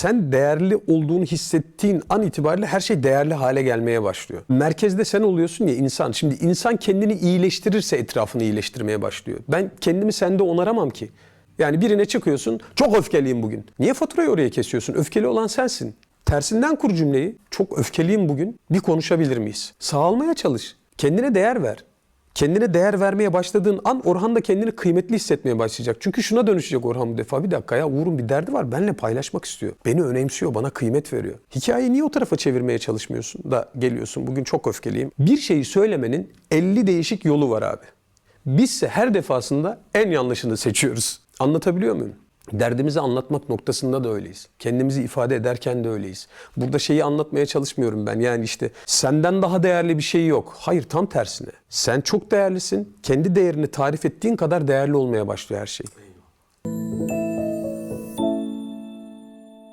sen değerli olduğunu hissettiğin an itibariyle her şey değerli hale gelmeye başlıyor. Merkezde sen oluyorsun ya insan. Şimdi insan kendini iyileştirirse etrafını iyileştirmeye başlıyor. Ben kendimi sende onaramam ki. Yani birine çıkıyorsun çok öfkeliyim bugün. Niye faturayı oraya kesiyorsun? Öfkeli olan sensin. Tersinden kur cümleyi. Çok öfkeliyim bugün. Bir konuşabilir miyiz? Sağalmaya çalış. Kendine değer ver. Kendine değer vermeye başladığın an Orhan da kendini kıymetli hissetmeye başlayacak. Çünkü şuna dönüşecek Orhan bu defa. Bir dakika ya Uğur'un bir derdi var. Benle paylaşmak istiyor. Beni önemsiyor. Bana kıymet veriyor. Hikayeyi niye o tarafa çevirmeye çalışmıyorsun da geliyorsun. Bugün çok öfkeliyim. Bir şeyi söylemenin 50 değişik yolu var abi. Bizse her defasında en yanlışını seçiyoruz. Anlatabiliyor muyum? Derdimizi anlatmak noktasında da öyleyiz. Kendimizi ifade ederken de öyleyiz. Burada şeyi anlatmaya çalışmıyorum ben. Yani işte senden daha değerli bir şey yok. Hayır tam tersine. Sen çok değerlisin. Kendi değerini tarif ettiğin kadar değerli olmaya başlıyor her şey.